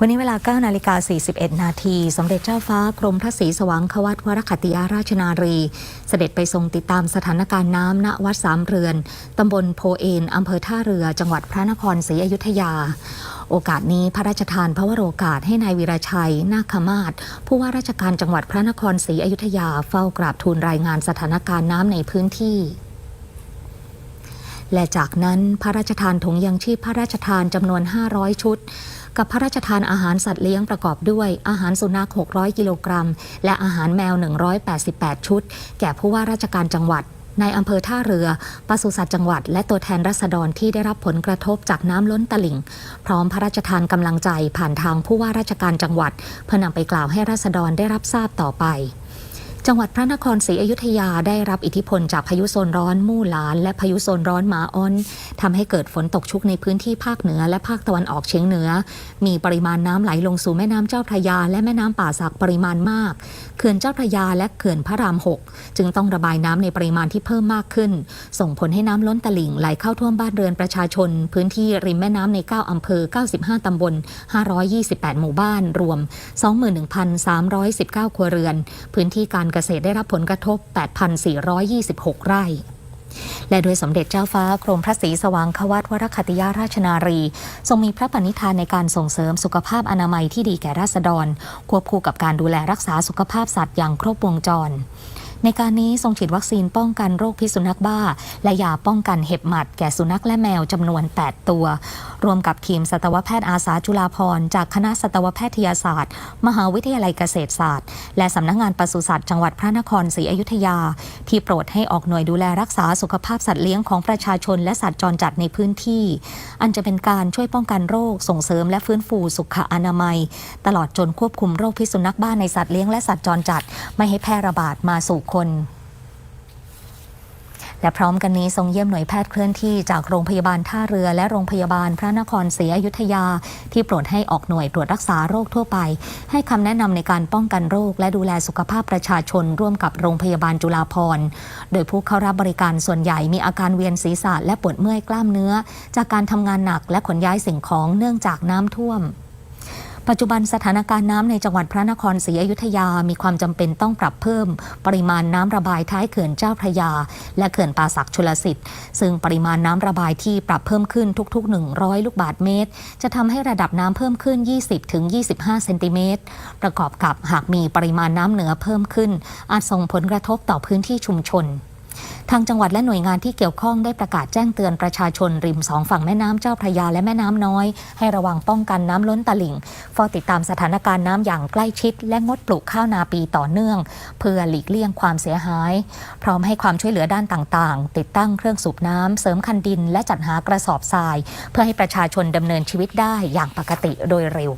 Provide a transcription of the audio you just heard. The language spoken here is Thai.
วันนี้เวลา 9 นาฬิกา 41 นาที สมเด็จเจ้าฟ้ากรมพระศรีสว่างควัตวรคัติยาราชนารี เสด็จไปทรงติดตามสถานการณ์น้ำณวัดสามเรือน ตำบลโพเอนอำเภอท่าเรือ จังหวัดพระนครศรีอยุธยา โอกาสนี้พระราชทานพระวโรกาสให้นายวีระชัย นาคมาศผู้ว่าราชการจังหวัดพระนครศรีอยุธยาเฝ้ากราบทูลรายงานสถานการณ์น้ำในพื้นที่ และจากนั้นพระราชทานถุงยังชีพพระราชทานจำนวน 500 ชุด กับพระราชทานอาหารสัตว์เลี้ยงประกอบด้วย อาหารสุนัข 600 กิโลกรัม และอาหารแมว 188 ชุด แก่ผู้ว่าราชการจังหวัดในอำเภอท่าเรือ ปศุสัตว์จังหวัด และตัวแทนรัษฎรที่ได้รับผลกระทบจากน้ำล้นตลิ่ง พร้อมพระราชทานกำลังใจผ่านทางผู้ว่าราชการจังหวัด เพื่อนำไปกล่าวให้รัษฎรได้รับทราบต่อไป จังหวัดพระนครศรีอยุธยาได้รับอิทธิพลจากพายุโซนร้อนมู่หลาน และพายุโซนร้อนหมาอ้อนทำให้เกิดฝนตกชุกในพื้นที่ภาคเหนือและภาคตะวันออกเฉียงเหนือ มีปริมาณน้ำไหลลงสู่แม่น้ำเจ้าพระยา และแม่น้ำป่าสักปริมาณมาก เขื่อนเจ้าพระยาและเขื่อนพระรามหกจึงต้องระบายน้ำในปริมาณที่เพิ่มมากขึ้น ส่งผลให้น้ำล้นตลิ่งไหลเข้าท่วมบ้านเรือนประชาชน พื้นที่ริมแม่น้ำใน 9อำเภอ 95ตำบล 528 หมู่บ้านรวม 21,319 ครัวเรือน พื้นที่การเกษตรได้รับผลกระทบ 8,426 ไร่ และโดยสมเด็จเจ้าฟ้ากรมพระศรีสว่างควัตวรคัตติยาราชนารี ทรงมีพระปณิธานในการส่งเสริมสุขภาพอนามัยที่ดีแก่ราษฎร ควบคู่กับการดูแลรักษาสุขภาพสัตว์อย่างครบวงจร ในการนี้ทรงฉีดวัคซีนป้องกันโรคพิษสุนัขบ้า และยาป้องกันเห็บหมัดแก่สุนัขและแมวจำนวน 8 ตัว รวมกับทีมสัตวแพทย์อาสาจุฬาภรณ์จากคณะสัตวแพทยศาสตร์ มหาวิทยาลัยเกษตรศาสตร์ และสำนักงานปศุสัตว์จังหวัดพระนครศรีอยุธยา ที่โปรดให้ออกหน่วยดูแลรักษาสุขภาพสัตว์เลี้ยงของประชาชนและสัตว์จรจัดในพื้นที่ อันจะเป็นการช่วยป้องกันโรคส่งเสริมและฟื้นฟูสุขอนามัย ตลอดจนควบคุมโรคพิษสุนัขบ้าในสัตว์เลี้ยงและสัตว์จรจัด ไม่ให้แพร่ระบาดมาสู่คน และพร้อมกันนี้ทรงเยี่ยมหน่วยแพทย์เคลื่อนที่จากโรงพยาบาลท่าเรือและโรงพยาบาลพระนครศรีอยุธยา ที่โปรดให้ออกหน่วยตรวจรักษาโรคทั่วไป ให้คำแนะนำในการป้องกันโรค และดูแลสุขภาพประชาชน ร่วมกับโรงพยาบาลจุฬาภรณ์โดยผู้เข้ารับบริการส่วนใหญ่มีอาการเวียนศีรษะและปวดเมื่อยกล้ามเนื้อ จากการทำงานหนักและขนย้ายสิ่งของเนื่องจากน้ำท่วม ปัจจุบันสถานการณ์น้ำในจังหวัดพระนครศรีอยุธยา มีความจำเป็นต้องปรับเพิ่ม ปริมาณน้ำระบายท้ายเขื่อนเจ้าพระยา และเขื่อนป่าสักชลสิทธิ์ ซึ่งปริมาณน้ำระบายที่ปรับเพิ่มขึ้นทุก ๆ 100 ลูกบาศก์เมตร จะทำให้ระดับน้ำเพิ่มขึ้น 20-25 เซนติเมตร ประกอบกับหากมีปริมาณน้ำเหนือเพิ่มขึ้น อาจส่งผลกระทบต่อพื้นที่ชุมชน ทางจังหวัดและหน่วยงานที่เกี่ยวข้องได้ประกาศแจ้งเตือนประชาชนริมสองฝั่งแม่น้ำเจ้าพระยาและแม่น้ำน้อย ให้ระวังป้องกันน้ำล้นตลิ่งเฝ้าติดตามสถานการณ์น้ำอย่างใกล้ชิด และงดปลูกข้าวนาปีต่อเนื่อง เพื่อหลีกเลี่ยงความเสียหาย พร้อมให้ความช่วยเหลือด้านต่างๆ ติดตั้งเครื่องสูบน้ำเสริมคันดิน และจัดหากระสอบทราย เพื่อให้ประชาชนดำเนินชีวิตได้อย่างปกติโดยเร็ว